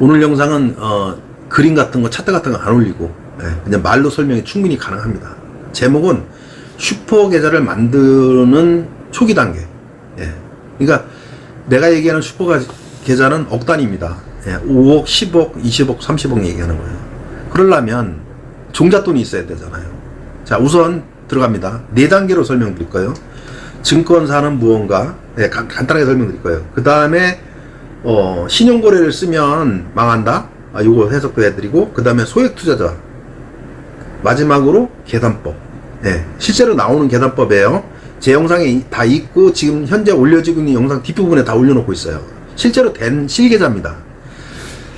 오늘 영상은 어, 그림 같은 거 차트 같은 거 안 올리고 예, 그냥 말로 설명이 충분히 가능합니다. 제목은 슈퍼 계좌를 만드는 초기 단계. 예. 그러니까 내가 얘기하는 슈퍼 가- 계좌는 억 단위입니다. 예, 5억, 10억, 20억, 30억 얘기하는 거예요. 그러려면 종잣돈이 있어야 되잖아요. 자, 우선 들어갑니다. 네 단계로 설명드릴 거예요. 증권사는 무언가, 예, 간, 간단하게 설명드릴 거예요. 그 다음에 어, 신용거래를 쓰면 망한다. 아, 요거 해석도 해드리고, 그 다음에 소액 투자자. 마지막으로 계산법. 예, 실제로 나오는 계산법이에요. 제 영상에 이- 다 있고, 지금 현재 올려지고 있는 영상 뒷부분에 다 올려놓고 있어요. 실제로 된 실계좌입니다.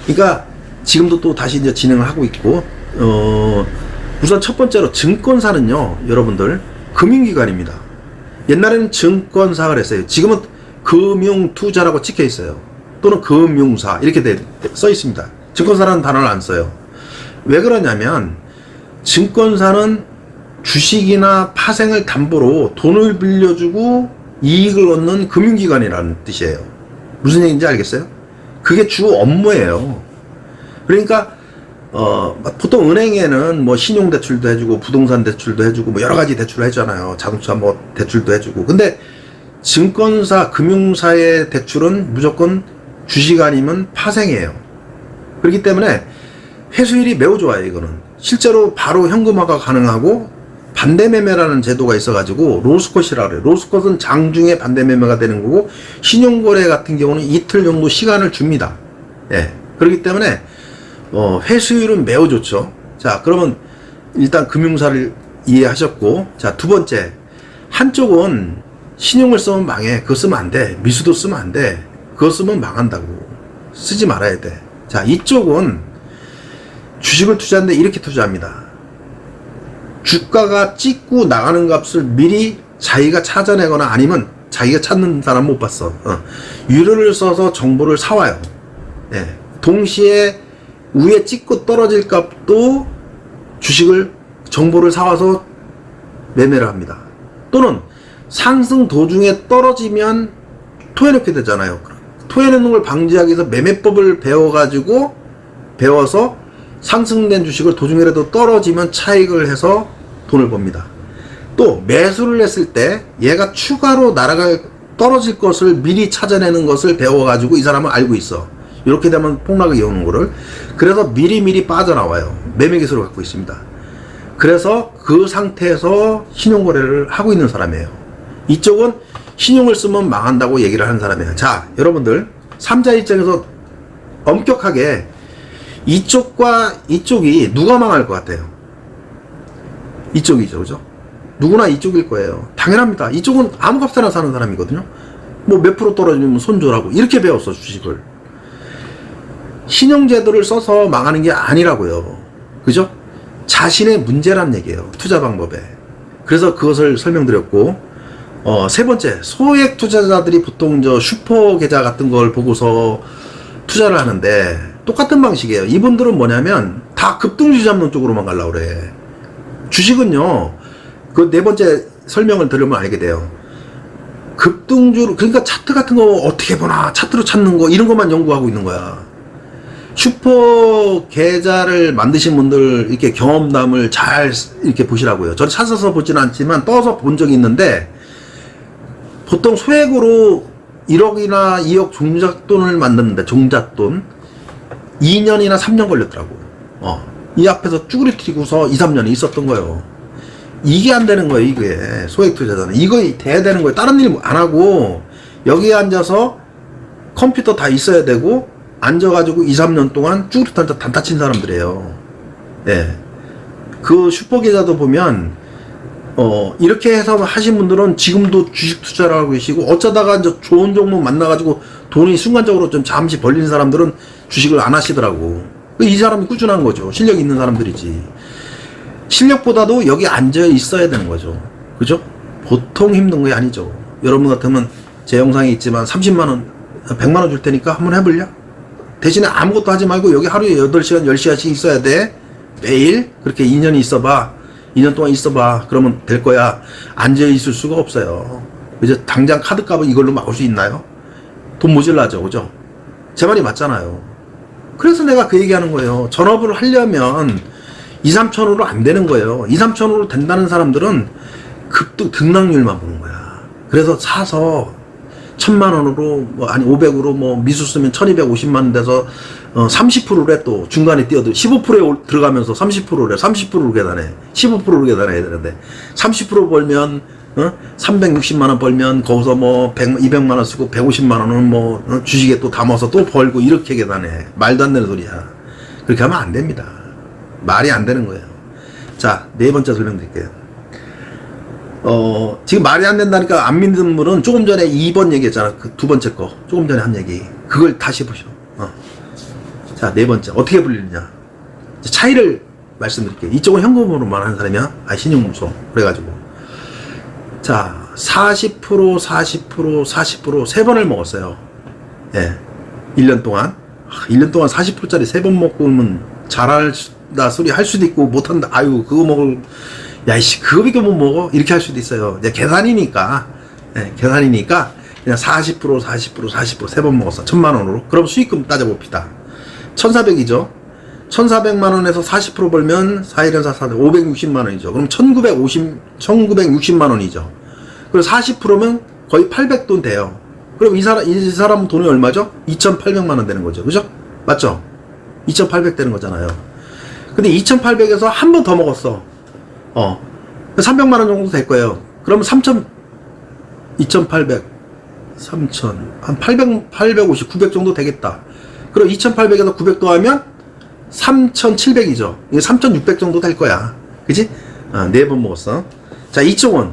그러니까 지금도 또 다시 이제 진행을 하고 있고, 어, 우선 첫 번째로 증권사는요, 여러분들, 금융기관입니다. 옛날에는 증권사 그랬어요. 지금은 금융투자라고 찍혀 있어요. 또는 금융사 이렇게 돼, 써 있습니다. 증권사라는 단어를 안 써요. 왜 그러냐면 증권사는 주식이나 파생을 담보로 돈을 빌려주고 이익을 얻는 금융기관이라는 뜻이에요. 무슨 얘기인지 알겠어요? 그게 주 업무예요. 그러니까 어, 보통 은행에는 뭐 신용대출도 해주고 부동산 대출도 해주고 뭐 여러 가지 대출을 해주잖아요. 자동차 뭐 대출도 해주고. 근데 증권사, 금융사의 대출은 무조건 주식 아니면 파생이에요. 그렇기 때문에 회수율이 매우 좋아요, 이거는. 실제로 바로 현금화가 가능하고 반대매매라는 제도가 있어가지고 로스컷이라 그래요. 로스컷은 장중에 반대매매가 되는 거고 신용거래 같은 경우는 이틀 정도 시간을 줍니다. 예. 그렇기 때문에 어, 회수율은 매우 좋죠. 자, 그러면 일단 금융사를 이해하셨고, 자, 두 번째. 한쪽은 신용을 쓰면 망해. 그거 쓰면 안 돼. 미수도 쓰면 안 돼. 그거 쓰면 망한다고. 쓰지 말아야 돼. 자, 이쪽은 주식을 투자하는데 이렇게 투자합니다. 주가가 찍고 나가는 값을 미리 자기가 찾아내거나 아니면 자기가 찾는 사람 못 봤어. 어. 유료를 써서 정보를 사와요. 예. 동시에 위에 찍고 떨어질 값도 주식을 정보를 사와서 매매를 합니다. 또는 상승 도중에 떨어지면 토해놓게 되잖아요. 토해놓는 걸 방지하기 위해서 매매법을 배워가지고 배워서 상승된 주식을 도중에라도 떨어지면 차익을 해서 돈을 법니다. 또 매수를 했을 때 얘가 추가로 날아갈 떨어질 것을 미리 찾아내는 것을 배워가지고 이 사람은 알고 있어. 이렇게 되면 폭락을 이어오는 거를 그래서 미리미리 빠져나와요. 매매 기술을 갖고 있습니다. 그래서 그 상태에서 신용거래를 하고 있는 사람이에요. 이쪽은 신용을 쓰면 망한다고 얘기를 하는 사람이에요. 자, 여러분들, 삼자 입장에서 엄격하게 이쪽과 이쪽이 누가 망할 것 같아요? 이쪽이죠, 그죠? 누구나 이쪽일 거예요. 당연합니다. 이쪽은 아무 값이나 사는 사람이거든요. 뭐 몇 프로 떨어지면 손절하고 이렇게 배웠어, 주식을. 신용제도를 써서 망하는 게 아니라고요. 그죠? 자신의 문제란 얘기예요. 투자 방법에. 그래서 그것을 설명드렸고, 어, 세 번째, 소액 투자자들이 보통 저 슈퍼 계좌 같은 걸 보고서 투자를 하는데, 똑같은 방식이에요. 이분들은 뭐냐면, 다 급등주 잡는 쪽으로만 가려고 그래. 주식은요, 그 네 번째 설명을 들으면 알게 돼요. 급등주로, 그러니까 차트 같은 거 어떻게 보나, 차트로 찾는 거, 이런 것만 연구하고 있는 거야. 슈퍼 계좌를 만드신 분들 이렇게 경험담을 잘 이렇게 보시라고요. 저는 찾아서 보지는 않지만 떠서 본 적이 있는데 보통 소액으로 1억이나 2억 종잣돈을 만드는데 종잣돈 2년이나 3년 걸렸더라고. 어. 이 앞에서 쭈구리 튀고서 2, 3년이 있었던 거예요. 이게 안 되는 거예요, 이게. 소액 투자자는. 이거 돼야 되는 거예요. 다른 일 안 하고 여기에 앉아서 컴퓨터 다 있어야 되고 앉아가지고 2, 3년 동안 쭈그릇 단타 친 사람들이에요. 예. 그 슈퍼 계좌도 보면, 어, 이렇게 해서 하신 분들은 지금도 주식 투자를 하고 계시고, 어쩌다가 이제 좋은 종목 만나가지고 돈이 순간적으로 좀 잠시 벌린 사람들은 주식을 안 하시더라고. 이 사람이 꾸준한 거죠. 실력 있는 사람들이지. 실력보다도 여기 앉아 있어야 되는 거죠. 그죠? 보통 힘든 게 아니죠. 여러분 같으면 제 영상에 있지만 30만원, 100만원 줄 테니까 한번 해볼려? 대신에 아무것도 하지 말고 여기 하루에 8시간, 10시간씩 있어야 돼. 매일 그렇게 2년이 있어봐. 2년 동안 있어봐. 그러면 될 거야. 앉아 있을 수가 없어요. 이제 당장 카드 값은 이걸로 막을 수 있나요? 돈 모질라죠. 그죠? 제 말이 맞잖아요. 그래서 내가 그 얘기하는 거예요. 전업을 하려면 2, 3천으로 안 되는 거예요. 2, 3천으로 된다는 사람들은 급등 등락률만 보는 거야. 그래서 사서 천만 원으로 뭐 아니 500으로 뭐 미수 쓰면 1250만 원 돼서 어 30%래 또 중간에 뛰어들 15%에 올- 들어가면서 30%래 30%로 계산해 15%로 계산해야 되는데 30% 벌면 어 360만 원 벌면 거기서 뭐 100, 200만 원 쓰고 150만 원은 뭐 어, 주식에 또 담아서 또 벌고 이렇게 계산해 말도 안 되는 소리야 그렇게 하면 안 됩니다 말이 안 되는 거예요 자 네 번째 설명드릴게요 어, 지금 말이 안 된다니까 안 믿는 분은 조금 전에 2번 얘기했잖아. 그 두 번째 거. 조금 전에 한 얘기. 그걸 다시 보셔. 어. 자, 네 번째. 어떻게 불리느냐. 차이를 말씀드릴게요. 이쪽은 현금으로만 하는 사람이야. 아, 신용무소. 그래가지고. 자, 40%, 40%, 40%, 세 번을 먹었어요. 예. 1년 동안. 아, 1년 동안 40%짜리 세 번 먹고 오면 잘한다 소리 할 수도 있고 못한다. 아유, 그거 먹을, 야, 이씨, 그거밖에 못 먹어? 이렇게 할 수도 있어요. 이제 계산이니까. 예, 계산이니까 그냥 40%, 40%, 40%세 번 먹었어. 천만 원으로. 그럼 수익금 따져봅시다. 1400이죠. 1400만 원에서 40% 벌면 4일은 4, 4, 560만 원이죠. 그럼 1950, 1960만 원이죠. 그리고 40%면 거의 800돈 돼요. 그럼 이 사람, 이 사람 돈이 얼마죠? 2,800만 원 되는 거죠. 그죠? 맞죠? 2,800 되는 거잖아요. 근데 2,800에서 한 번 더 먹었어. 어. 300만 원 정도 될 거예요. 그러면 3,000, 2,800, 3,000, 한 800, 850, 900 정도 되겠다. 그럼 2,800에서 900 더하면 3,700이죠. 이게 3,600 정도 될 거야. 그지? 아, 네번 먹었어. 자, 이쪽은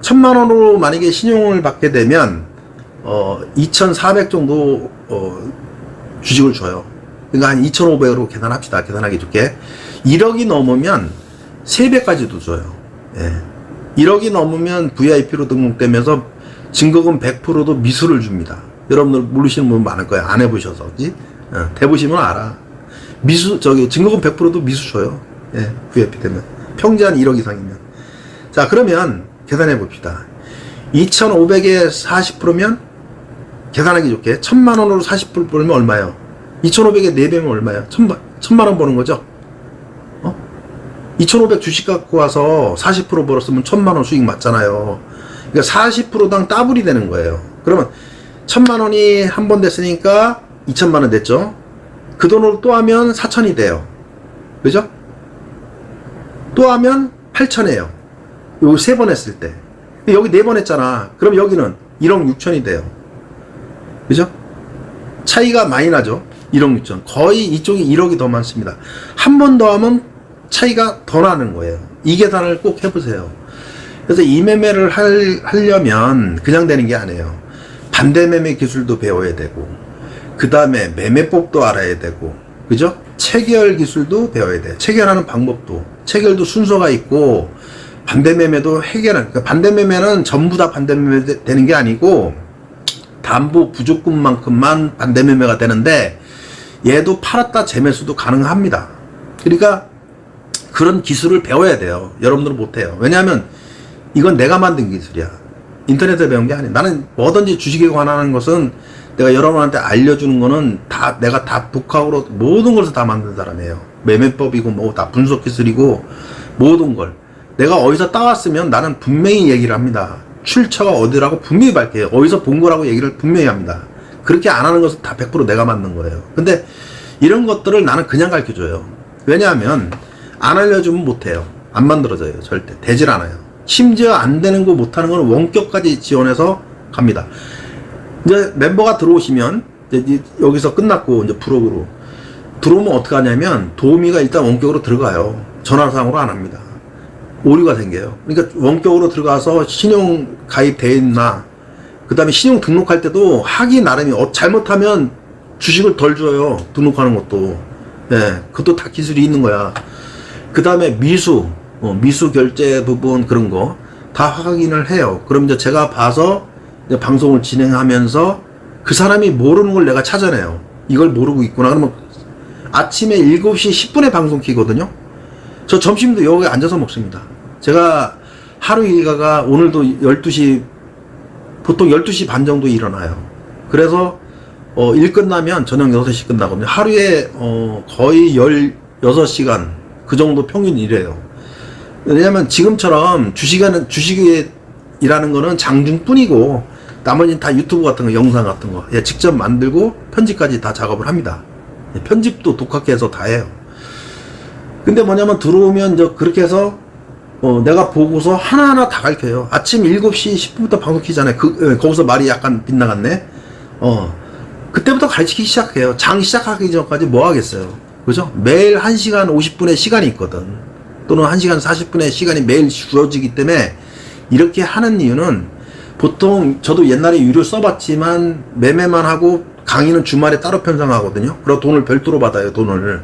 천만 원으로 만약에 신용을 받게 되면 어, 2,400 정도 어, 주식을 줘요. 그러니까 한 2,500으로 계산합시다. 계산하기 좋게. 1억이 넘으면 3배까지도 줘요. 예. 1억이 넘으면 VIP로 등록되면서 증거금 100%도 미수를 줍니다. 여러분들 모르시는 분 많을 거예요. 안 해보셔서. 그지? 어, 대보시면 알아. 미수, 저기, 증거금 100%도 미수 줘요. 예, VIP 되면. 평지한 1억 이상이면. 자, 그러면 계산해 봅시다. 2,500에 40%면 계산하기 좋게 1,000만 원으로 40% 벌면 얼마예요? 2,500에 4배면 얼마예요? 1,000만, 1,000만 원 버는 거죠? 어? 2,500 주식 갖고 와서 40% 벌었으면 1,000만 원 수익 맞잖아요. 그러니까 40%당 더블이 되는 거예요. 그러면 1,000만 원이 한 번 됐으니까 2,000만 원 됐죠? 그 돈으로 또 하면 4,000이 돼요. 그죠? 또 하면 8,000이에요. 요거 세번 했을 때. 여기 네 번 했잖아. 그럼 여기는 1억 6천이 돼요. 그죠? 차이가 많이 나죠? 1억 6천. 거의 이쪽이 1억이 더 많습니다. 한 번 더 하면 차이가 더 나는 거예요. 이 계산을 꼭 해보세요. 그래서 이 매매를 할, 하려면 그냥 되는 게 아니에요. 반대 매매 기술도 배워야 되고, 그 다음에 매매법도 알아야 되고, 그죠? 체결 기술도 배워야 돼. 체결하는 방법도. 체결도 순서가 있고, 반대 매매도 해결하는, 그러니까 반대 매매는 전부 다 반대 매매 되- 되는 게 아니고, 담보 부족금만큼만 반대 매매가 되는데, 얘도 팔았다 재매수도 가능합니다. 그러니까, 그런 기술을 배워야 돼요. 여러분들은 못해요. 왜냐하면, 이건 내가 만든 기술이야. 인터넷에 배운 게 아니야. 나는 뭐든지 주식에 관한 것은 내가 여러분한테 알려주는 거는 다 내가 다 독학으로 모든 것을 다 만든 사람이에요. 매매법이고 뭐 다 분석 기술이고 모든 걸 내가 어디서 따왔으면 나는 분명히 얘기를 합니다. 출처가 어디라고 분명히 밝혀요. 어디서 본 거라고 얘기를 분명히 합니다. 그렇게 안 하는 것은 다 100% 내가 만든 거예요. 근데 이런 것들을 나는 그냥 가르쳐 줘요. 왜냐하면 안 알려주면 못해요. 안 만들어져요. 절대. 되질 않아요. 심지어 안 되는 거 못하는 건 원격까지 지원해서 갑니다. 이제 멤버가 들어오시면 이제 이- 여기서 끝났고 이제 부록으로 들어오면 어떻게 하냐면 도우미가 일단 원격으로 들어가요. 전화상으로 안 합니다. 오류가 생겨요. 그러니까 원격으로 들어가서 신용 가입돼 있나 그 다음에 신용 등록할 때도 하기 나름이 어, 잘못하면 주식을 덜 줘요. 등록하는 것도. 예, 그것도 다 기술이 있는 거야. 그 다음에 미수, 어, 미수 결제 부분 그런 거 다 확인을 해요. 그럼 이제 제가 봐서 이제 방송을 진행하면서 그 사람이 모르는 걸 내가 찾아내요. 이걸 모르고 있구나. 그러면 아침에 7시 10분에 방송 키거든요. 저 점심도 여기 앉아서 먹습니다. 제가 하루 일과가 오늘도 12시, 보통 12시 반 정도 일어나요. 그래서 어, 일 끝나면 저녁 6시 끝나거든요. 하루에 어, 거의 16시간 그 정도 평균 일해요. 왜냐면 지금처럼 주식하는 주식이라는 거는 장중뿐이고 나머지는 다 유튜브 같은 거 영상 같은 거 예, 직접 만들고 편집까지 다 작업을 합니다. 예, 편집도 독학해서 다 해요. 근데 뭐냐면 들어오면 이제 그렇게 해서 어, 내가 보고서 하나하나 다 가르쳐요. 아침 7시 10분부터 방송 키잖아요. 그, 예, 거기서 말이 약간 빗나갔네. 어, 그때부터 가르치기 시작해요. 장 시작하기 전까지 뭐 하겠어요. 그죠? 매일 1시간 50분의 시간이 있거든. 또는 1시간 40분의 시간이 매일 주어지기 때문에 이렇게 하는 이유는 보통 저도 옛날에 유료 써봤지만 매매만 하고 강의는 주말에 따로 편성하거든요. 그리고 돈을 별도로 받아요, 돈을.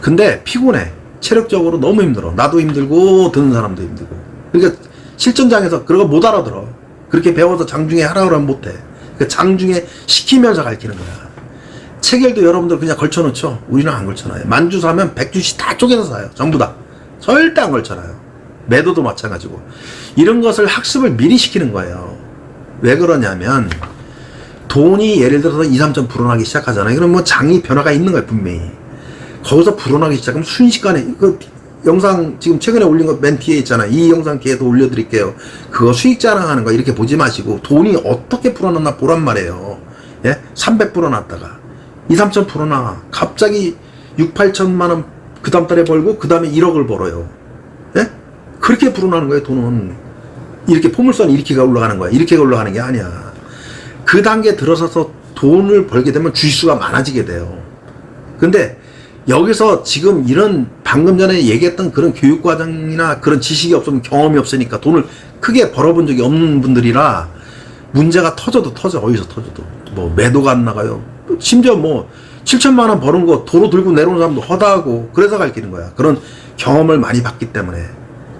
근데 피곤해. 체력적으로 너무 힘들어. 나도 힘들고, 듣는 사람도 힘들고. 그러니까 실전장에서 그런 거 못 알아들어. 그렇게 배워서 장중에 하라 그러면 못해. 그러니까 장중에 시키면서 가르치는 거야. 체결도 여러분들 그냥 걸쳐놓죠. 우리는 안 걸쳐놔요. 만주 사면 100주씩 다 쪼개서 사요. 전부 다. 절대 안 걸쳐놔요. 매도도 마찬가지고. 이런 것을 학습을 미리 시키는 거예요. 왜 그러냐면, 돈이 예를 들어서 2, 3점 불어나기 시작하잖아요. 그럼 뭐 장이 변화가 있는 거예요, 분명히. 거기서 불어나기 시작하면 순식간에, 그 영상 지금 최근에 올린 거 맨 뒤에 있잖아. 이 영상 뒤에도 올려드릴게요. 그거 수익 자랑하는 거 이렇게 보지 마시고, 돈이 어떻게 불어났나 보란 말이에요. 예? 300 불어났다가, 2, 3천 불어나. 갑자기 6, 8천만 원 그 다음 달에 벌고, 그 다음에 1억을 벌어요. 예? 그렇게 불어나는 거예요, 돈은. 이렇게 포물선이 이렇게 올라가는 거야. 이렇게 올라가는 게 아니야. 그 단계 들어서서 돈을 벌게 되면 주식수가 많아지게 돼요. 근데 여기서 지금 이런 방금 전에 얘기했던 그런 교육과정이나 그런 지식이 없으면 경험이 없으니까 돈을 크게 벌어본 적이 없는 분들이라 문제가 터져도 터져. 어디서 터져도. 뭐 매도가 안 나가요. 심지어 뭐 7천만 원 버는 거 도로 들고 내려오는 사람도 허다하고 그래서 가르치는 거야. 그런 경험을 많이 받기 때문에.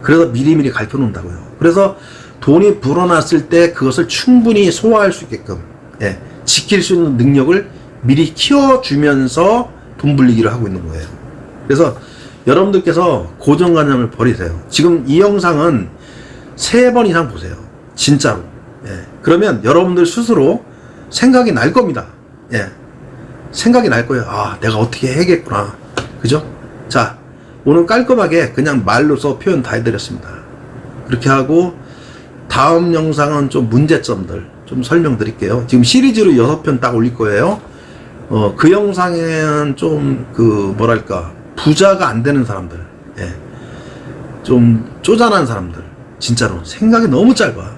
그래서 미리미리 가르쳐 놓는다고요. 그래서 돈이 불어났을 때 그것을 충분히 소화할 수 있게끔 예, 지킬 수 있는 능력을 미리 키워주면서 돈 불리기를 하고 있는 거예요. 그래서 여러분들께서 고정관념을 버리세요. 지금 이 영상은 세 번 이상 보세요. 진짜로. 예. 그러면 여러분들 스스로 생각이 날 겁니다. 예. 생각이 날 거예요. 아, 내가 어떻게 해야겠구나. 그죠? 자, 오늘 깔끔하게 그냥 말로써 표현 다 해드렸습니다. 그렇게 하고, 다음 영상은 좀 문제점들 좀 설명드릴게요. 지금 시리즈로 여섯 편 딱 올릴 거예요. 어, 그 영상에는 좀, 그, 뭐랄까, 부자가 안 되는 사람들, 예. 좀 쪼잔한 사람들, 진짜로. 생각이 너무 짧아.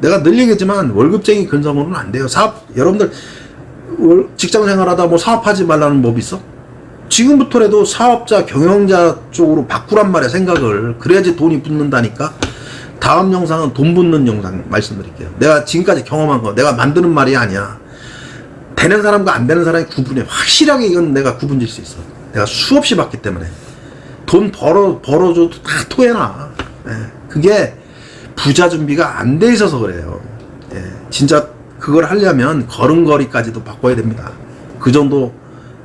내가 늘 얘기했지만, 월급쟁이 근성으로는 안 돼요. 사업, 여러분들, 월- 직장 생활하다 뭐 사업하지 말라는 법 있어? 지금부터라도 사업자, 경영자 쪽으로 바꾸란 말이야, 생각을. 그래야지 돈이 붙는다니까? 다음 영상은 돈 붙는 영상 말씀드릴게요. 내가 지금까지 경험한 거, 내가 만드는 말이 아니야. 되는 사람과 안 되는 사람이 구분해. 확실하게 이건 내가 구분 질 수 있어. 내가 수없이 봤기 때문에. 돈 벌어, 벌어줘도 다 토해놔. 예. 그게 부자 준비가 안 돼 있어서 그래요. 예. 진짜 그걸 하려면 걸음걸이까지도 바꿔야 됩니다. 그 정도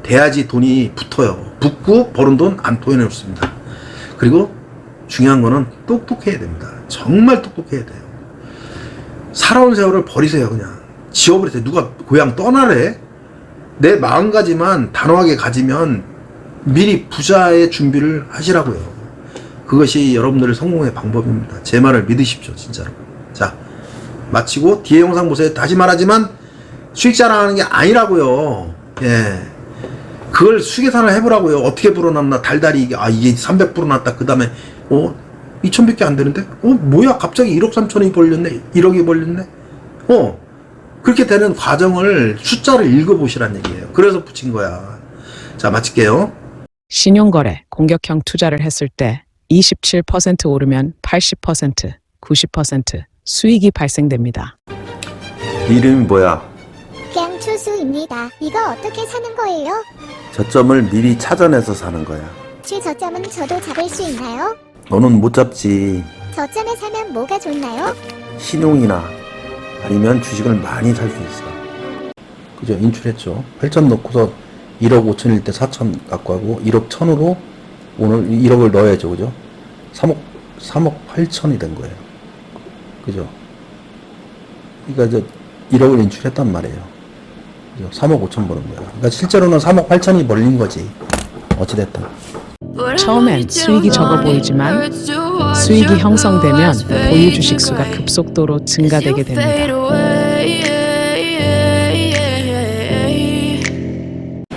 돼야지 돈이 붙어요. 붙고 버는 돈 안 토해내놓습니다. 그리고 중요한 거는 똑똑해야 됩니다. 정말 똑똑해야 돼요. 살아온 세월을 버리세요, 그냥. 지워버리세요. 누가 고향 떠나래? 내 마음가짐만 단호하게 가지면 미리 부자의 준비를 하시라고요. 그것이 여러분들의 성공의 방법입니다. 제 말을 믿으십시오, 진짜로. 자, 마치고 뒤에 영상 보세요. 다시 말하지만 수익 자랑하는 게 아니라고요. 예. 그걸 수계산을 해보라고요. 어떻게 불어났나 달달이 이게 아 이게 300 불어났다. 그 다음에 어 2천밖에 안 되는데 어 뭐야 갑자기 1억 3천이 벌렸네 1억이 벌렸네 어 그렇게 되는 과정을 숫자를 읽어보시란 얘기예요. 그래서 붙인 거야. 자 마칠게요. 신용거래, 공격형 투자를 했을 때 27% 오르면 80%, 90% 수익이 발생됩니다. 이름이 뭐야? 그냥 투수입니다. 이거 어떻게 사는 거예요? 저점을 미리 찾아내서 사는 거야. 최저점은 저도 잡을 수 있나요? 너는 못 잡지. 저점에 사면 뭐가 좋나요? 신용이나 아니면 주식을 많이 살 수 있어. 그죠? 인출했죠. 8천 넣고서 1억 5천일 때 4천 갖고 하고 1억 1천으로 오늘 1억을 넣어야죠. 그죠? 3억, 3억 8천이 된 거예요. 그죠? 그러니까 저 1억을 인출했단 말이에요. 3억 5천 버는 거야. 그러니까 실제로는 3억 8천이 벌린 거지. 어찌됐든. 처음엔 수익이 적어 보이지만 수익이 형성되면 보유 주식 수가 급속도로 증가되게 됩니다.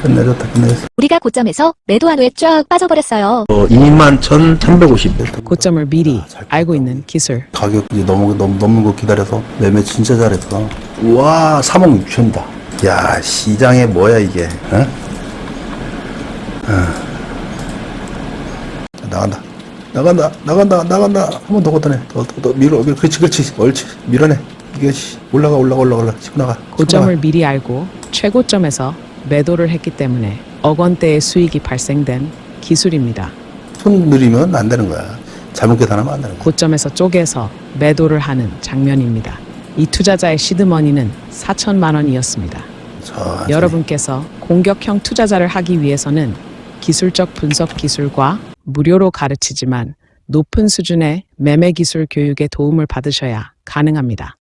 끝내줬다, 끝내줬어. 우리가 고점에서 매도한 후에 쫙 빠져버렸어요. 어, 2만 1,350. 고점을 미리 알고 있는 기술. 가격 이제 넘어, 넘, 넘는 거 기다려서 매매 진짜 잘했어. 우와, 3억 6천이다. 야, 시장에 뭐야, 이게. 어? 어. 나간다. 나간다, 나간다, 나간다. 한 번 더 걷어내. 더, 더, 더, 밀어, 밀어. 그렇지, 그렇지. 옳지. 밀어내. 이게, 씨, 올라가, 올라가, 올라가, 올라가. 치고 나가. 치고 고점을 나가. 미리 알고 최고점에서 매도를 했기 때문에 억 원대의 수익이 발생된 기술입니다. 손 느리면 안 되는 거야. 잘못 계산하면 안 되는 거야. 고점에서 쪼개서 매도를 하는 장면입니다. 이 투자자의 시드머니는 4천만 원이었습니다. 천천히. 여러분께서 공격형 투자자를 하기 위해서는 기술적 분석 기술과 무료로 가르치지만 높은 수준의 매매 기술 교육의 도움을 받으셔야 가능합니다.